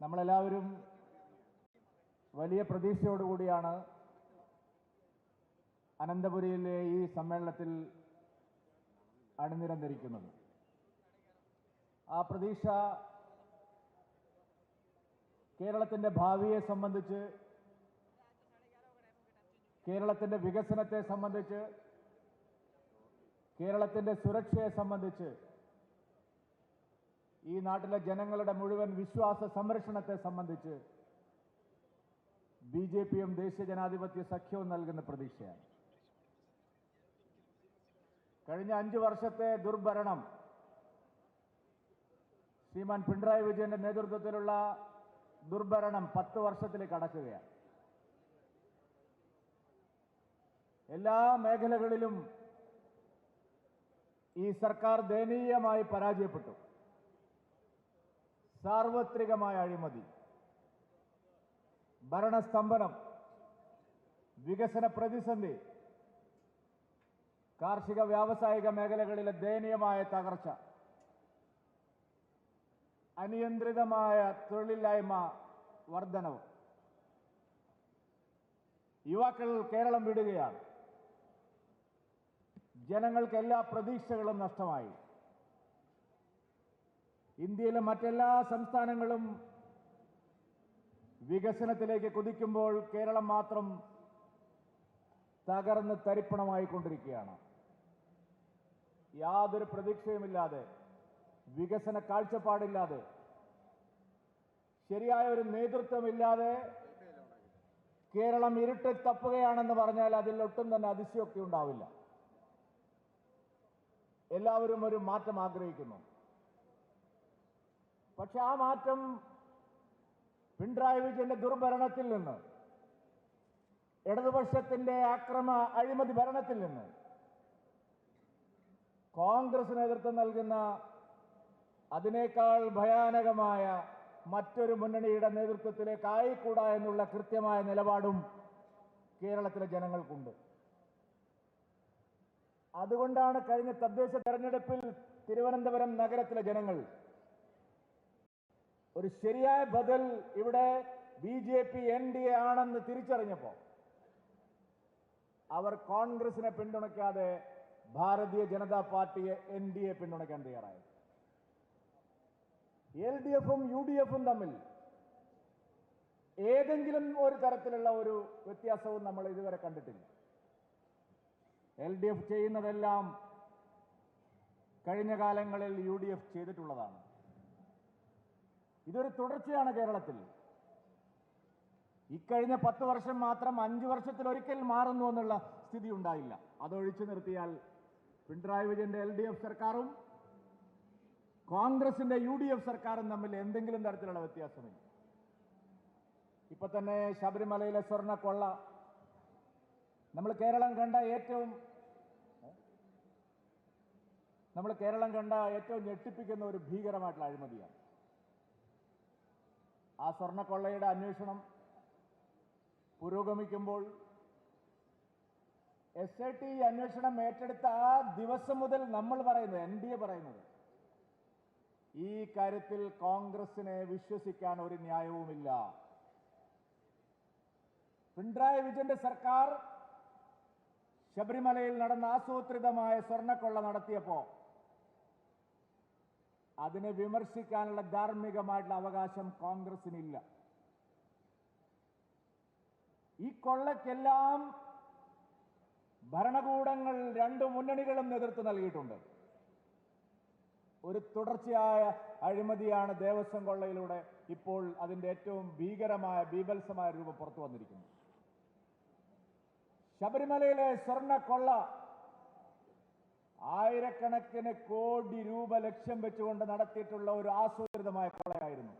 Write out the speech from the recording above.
നമ്മളെല്ലാവരും വലിയ പ്രതീക്ഷയോടുകൂടിയാണ് അനന്തപുരിയിലെ ഈ സമ്മേളനത്തിൽ അണിനിരന്നിരിക്കുന്നത്. ആ പ്രതീക്ഷ കേരളത്തിന്റെ ഭാവിയെ സംബന്ധിച്ച് കേരളത്തിന്റെ വികസനത്തെ സംബന്ധിച്ച് കേരളത്തിന്റെ സുരക്ഷയെ സംബന്ധിച്ച് ഈ നാട്ടിലെ ജനങ്ങളുടെ മുഴുവൻ വിശ്വാസ സംരക്ഷണത്തെ സംബന്ധിച്ച് ബി ജെ പിയും ദേശീയ ജനാധിപത്യ സഖ്യവും നൽകുന്ന പ്രതീക്ഷയാണ്. കഴിഞ്ഞ അഞ്ചു വർഷത്തെ ദുർഭരണം ശ്രീമാൻ പിണറായി വിജയന്റെ നേതൃത്വത്തിലുള്ള ദുർഭരണം പത്ത് വർഷത്തിലേക്ക് അടക്കുകയാണ് എല്ലാ മേഖലകളിലും ഈ സർക്കാർ ദയനീയമായി പരാജയപ്പെട്ടു. സാർവത്രികമായ അഴിമതി ഭരണസ്തംഭനം വികസന പ്രതിസന്ധി കാർഷിക വ്യാവസായിക മേഖലകളിലെ ദയനീയമായ തകർച്ച അനിയന്ത്രിതമായ തൊഴിലില്ലായ്മ വർധനവ്. യുവാക്കൾ കേരളം വിടുകയാണ്. ജനങ്ങൾക്ക് എല്ലാ പ്രതീക്ഷകളും നഷ്ടമായി. ഇന്ത്യയിലെ മറ്റെല്ലാ സംസ്ഥാനങ്ങളും വികസനത്തിലേക്ക് കുതിക്കുമ്പോൾ കേരളം മാത്രം തകർന്ന് തരിപ്പണമായി കൊണ്ടിരിക്കുകയാണ് യാതൊരു പ്രതീക്ഷയുമില്ലാതെ വികസന കാഴ്ചപ്പാടില്ലാതെ ശരിയായ ഒരു നേതൃത്വമില്ലാതെ കേരളം ഇരുട്ടി തപ്പുകയാണെന്ന് പറഞ്ഞാൽ അതിൽ ഒട്ടും തന്നെ അതിശയോക്തി ഉണ്ടാവില്ല. എല്ലാവരും ഒരു മാറ്റം ആഗ്രഹിക്കുന്നു. പക്ഷെ ആ മാറ്റം പിണറായി വിജയന്റെ ദുർഭരണത്തിൽ നിന്ന് ഇടതുപക്ഷത്തിന്റെ അക്രമ അഴിമതി ഭരണത്തിൽ നിന്ന് കോൺഗ്രസ് നേതൃത്വം നൽകുന്ന അതിനേക്കാൾ ഭയാനകമായ മറ്റൊരു മുന്നണിയുടെ നേതൃത്വത്തിലേക്ക് ആയിക്കൂടാ എന്നുള്ള കൃത്യമായ നിലപാടും കേരളത്തിലെ ജനങ്ങൾക്കുണ്ട്. അതുകൊണ്ടാണ് കഴിഞ്ഞ തദ്ദേശ തെരഞ്ഞെടുപ്പിൽ തിരുവനന്തപുരം നഗരത്തിലെ ജനങ്ങൾ ഒരു ശരിയായ ബദൽ ഇവിടെ B J P N D A ആണെന്ന് തിരിച്ചറിഞ്ഞപ്പോൾ അവർ കോൺഗ്രസിനെ പിന്തുണയ്ക്കാതെ ഭാരതീയ ജനതാ പാർട്ടിയെ എൻ ഡി എ പിന്തുണയ്ക്കാൻ തയ്യാറായത് എൽ ഡി എഫും യു ഡി എഫും തമ്മിൽ ഏതെങ്കിലും ഒരു തരത്തിലുള്ള ഒരു വ്യത്യാസവും നമ്മൾ ഇതുവരെ കണ്ടിട്ടില്ല. എൽ ഡി എഫ് ചെയ്യുന്നതെല്ലാം കഴിഞ്ഞ കാലങ്ങളിൽ യു ഡി എഫ് ചെയ്തിട്ടുള്ളതാണ്. ഇതൊരു തുടർച്ചയാണ് കേരളത്തിൽ. ഇക്കഴിഞ്ഞ പത്ത് വർഷം മാത്രം അഞ്ചു വർഷത്തിൽ ഒരിക്കൽ മാറുന്നു എന്നുള്ള സ്ഥിതി ഉണ്ടായില്ല. അതൊഴിച്ചു നിർത്തിയാൽ പിണറായി വിജയന്റെ എൽ ഡി എഫ് സർക്കാരും കോൺഗ്രസിന്റെ യു ഡി എഫ് സർക്കാരും തമ്മിൽ എന്തെങ്കിലും തരത്തിലുള്ള വ്യത്യാസമില്ല. ഇപ്പൊ തന്നെ ശബരിമലയിലെ സ്വർണ കൊള്ള നമ്മൾ കേരളം കണ്ട ഏറ്റവും നമ്മൾ കേരളം കണ്ട ഏറ്റവും ഞെട്ടിപ്പിക്കുന്ന ഒരു ഭീകരമായിട്ടുള്ള അഴിമതിയാണ്. ആ സ്വർണക്കൊള്ളയുടെ അന്വേഷണം പുരോഗമിക്കുമ്പോൾ എസ് ഐ ടി അന്വേഷണം ഏറ്റെടുത്ത ആ ദിവസം മുതൽ നമ്മൾ പറയുന്നത് എൻ ഡി എ പറയുന്നത് ഈ കാര്യത്തിൽ കോൺഗ്രസിനെ വിശ്വസിക്കാൻ ഒരു ന്യായവുമില്ല. പിണറായി വിജയന്റെ സർക്കാർ ശബരിമലയിൽ നടന്ന ആസൂത്രിതമായ സ്വർണക്കൊള്ള നടത്തിയപ്പോ അതിനെ വിമർശിക്കാനുള്ള ധാർമ്മികമായിട്ടുള്ള അവകാശം കോൺഗ്രസിനില്ല ഈ കൊള്ളയ്ക്കെല്ലാം ഭരണകൂടങ്ങൾ രണ്ട് മുന്നണികളും നേതൃത്വം നൽകിയിട്ടുണ്ട്. ഒരു തുടർച്ചയായ അഴിമതിയാണ് ദേവസ്വം കൊള്ളയിലൂടെ ഇപ്പോൾ അതിന്റെ ഏറ്റവും ഭീകരമായ ബീഭത്സമായ രൂപം പുറത്തു വന്നിരിക്കുന്നത്. ശബരിമലയിലെ സ്വർണ കൊള്ള ആയിരക്കണക്കിന് കോടി രൂപ ലക്ഷ്യം വെച്ചുകൊണ്ട് നടത്തിയിട്ടുള്ള ഒരു ആസൂത്രിതമായ കൊള്ളയായിരുന്നു